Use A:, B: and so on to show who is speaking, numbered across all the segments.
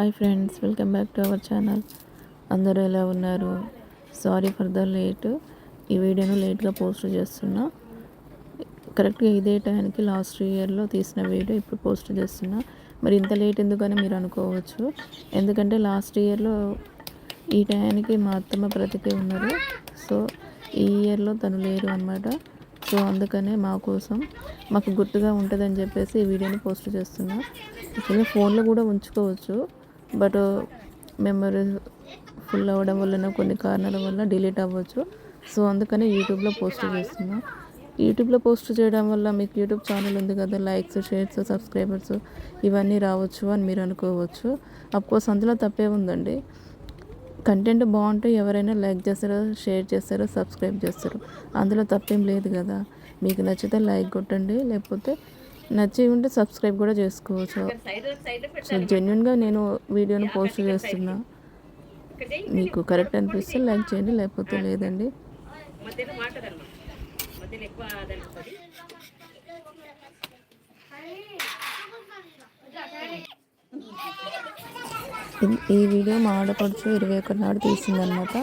A: Hi friends welcome back to our channel అందరూ ఎలా ఉన్నారు? సారీ ఫర్ ద లేట్ ఈ వీడియోను లేట్గా పోస్ట్ చేస్తున్నా. కరెక్ట్గా ఇదే టైంకి లాస్ట్ ఇయర్లో తీసిన వీడియో ఇప్పుడు పోస్ట్ చేస్తున్నా. మరి ఇంత లేట్ ఎందుకని మీరు అనుకోవచ్చు. ఎందుకంటే లాస్ట్ ఇయర్లో ఈ టైంకి మా అత్తమ్మ బ్రతికే ఉన్నారు. సో ఈ ఇయర్లో తను లేరు అనమాట సో అందుకనే మా కోసం మాకు గుర్తుగా ఉంటుందని చెప్పేసి ఈ వీడియోని పోస్ట్ చేస్తున్నా. ఫోన్లో కూడా ఉంచుకోవచ్చు. బట్ మెమరీ ఫుల్ అవ్వడం వలన కొన్ని కారణాల వల్ల డిలీట్ అవ్వచ్చు. సో అందుకనే యూట్యూబ్లో పోస్ట్ చేస్తున్నా. యూట్యూబ్లో పోస్ట్ చేయడం వల్ల మీకు యూట్యూబ్ ఛానల్ ఉంది కదా లైక్స్ షేర్స్ సబ్స్క్రైబర్స్ ఇవన్నీ రావచ్చు అని మీరు అనుకోవచ్చు. అఫ్కోర్స్ అందులో తప్పే ఉందండి. కంటెంట్ బాగుంటే ఎవరైనా లైక్ చేస్తారో షేర్ చేస్తారో సబ్స్క్రైబ్ చేస్తారు అందులో తప్పేం లేదు కదా. మీకు నచ్చితే లైక్ కొట్టండి లేకపోతే నచ్చి ఉంటే సబ్స్క్రైబ్ కూడా చేసుకోవచ్చు. సో జెన్యున్గా నేను వీడియోని పోస్ట్ చేస్తున్నా. మీకు కరెక్ట్ అనిపిస్తే లైక్ చేయండి లేకపోతే లేదండి. ఈ వీడియో మా ఆడపడుచు ఇరవై ఒకటి నాడు తీసిందనమాట.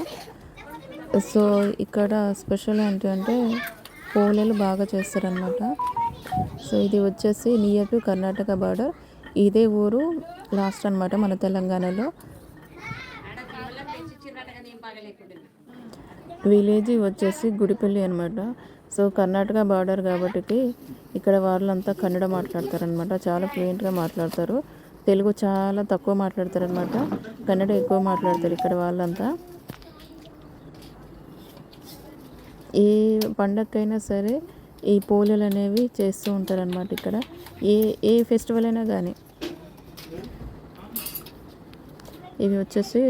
A: సో ఇక్కడ స్పెషల్ ఏంటంటే పోలేలు బాగా చేస్తారనమాట. సో ఇది వచ్చేసి నియర్ టు కర్ణాటక బార్డర్ ఇదే ఊరు లాస్ట్ అనమాట మన తెలంగాణలో. విలేజ్ వచ్చేసి గుడిపల్లి అనమాట సో కర్ణాటక బార్డర్ కాబట్టి ఇక్కడ వాళ్ళంతా కన్నడ మాట్లాడతారనమాట చాలా ఫ్లూయెంట్గా మాట్లాడతారు. తెలుగు చాలా తక్కువ మాట్లాడతారనమాట కన్నడ ఎక్కువ మాట్లాడతారు ఇక్కడ వాళ్ళంతా. ఏ పండగకైనా సరే ఈ పోలేలు అనేవి చేస్తూ ఉంటారనమాట ఇక్కడ. ఏ ఏ ఫెస్టివల్ అయినా కానీ ఇవి వచ్చేసి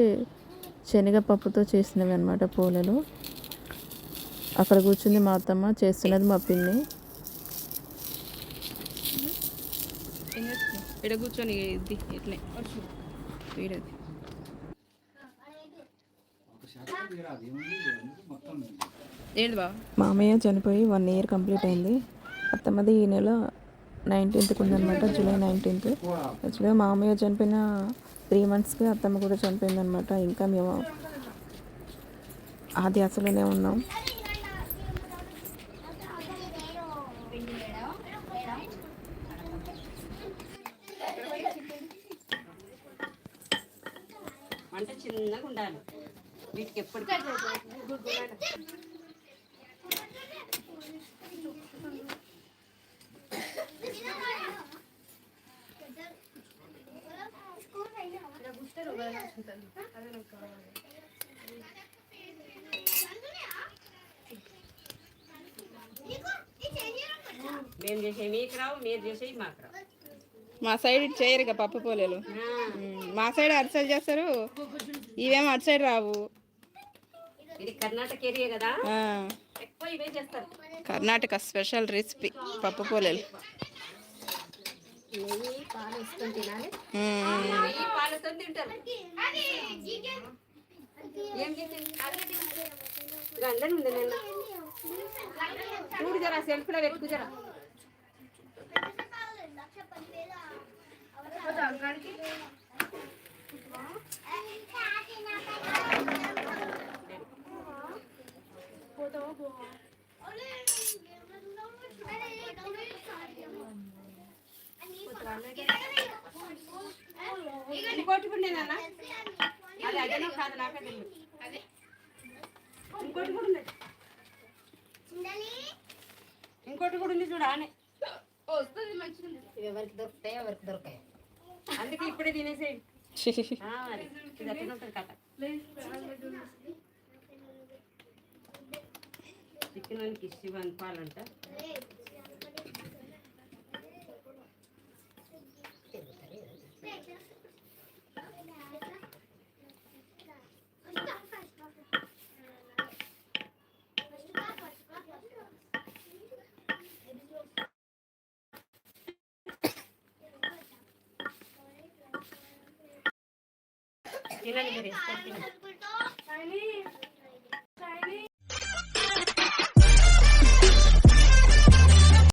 A: శనగపప్పుతో చేసినవి అనమాట పూలలు. అక్కడ కూర్చుంది మా అత్తమ్మ చేస్తున్నది మా పిన్ని.
B: కూర్చొని ఇట్లే. వీడది
A: మామయ్య చనిపోయి వన్ ఇయర్ కంప్లీట్ అయింది. అత్తమ్మది ఈ నెల నైన్టీన్త్కి ఉందన్నమాట జూలై నైన్టీన్త్. యాక్చువల్గా మామయ్య చనిపోయిన త్రీ మంత్స్కి అత్తమ్మ కూడా చనిపోయింది అనమాట ఇంకా మేము ఆది అసలునే ఉన్నాం.
C: చిన్నగా ఉండాలి. వీటికి ఎప్పుడు మేము చేసే మీకు రావు మీరు చేసేవి మాకు రావు.
B: మా సైడ్ చేయరు ఇక పప్పు పోలేలు. మా సైడ్ అటు సైడ్ చేస్తారు. ఇవేమో అటు సైడ్ రావు.
C: ఇది కర్ణాటక ఏరియా కదా?
B: ఆ,
C: ఎక్కువ ఇవే చేస్తారు.
B: కర్ణాటక స్పెషల్ రెసిపీ పప్పు పోలేలు.
C: నెయ్యి పాలు వేసుకొని తినాలి
B: ఉమ్,
C: నెయ్యి పాలతో తింటారు ఏం చేసింది ఇక అందరం ఉంది నిన్న చూడు జరా సెల్ఫ్లో పెట్టుకు జరా ఇంకోటి కూడా నేనన్నా అది అదేనో కాదు నాకే తెలియదు. ఇంకోటి కూడా ఉంది. ఇంకోటి కూడా ఉంది చూడు ఆనే. ఎవరికి దొరుకుతాయి ఎవరికి దొరకాయి అందుకే ఇప్పుడే తినేసేయండి ఇది అట్లనే ఉంటుంది కథ. చికెన్ అని ఇష్టి అనుకోవాలంట. Ilan, Grace? Ilan?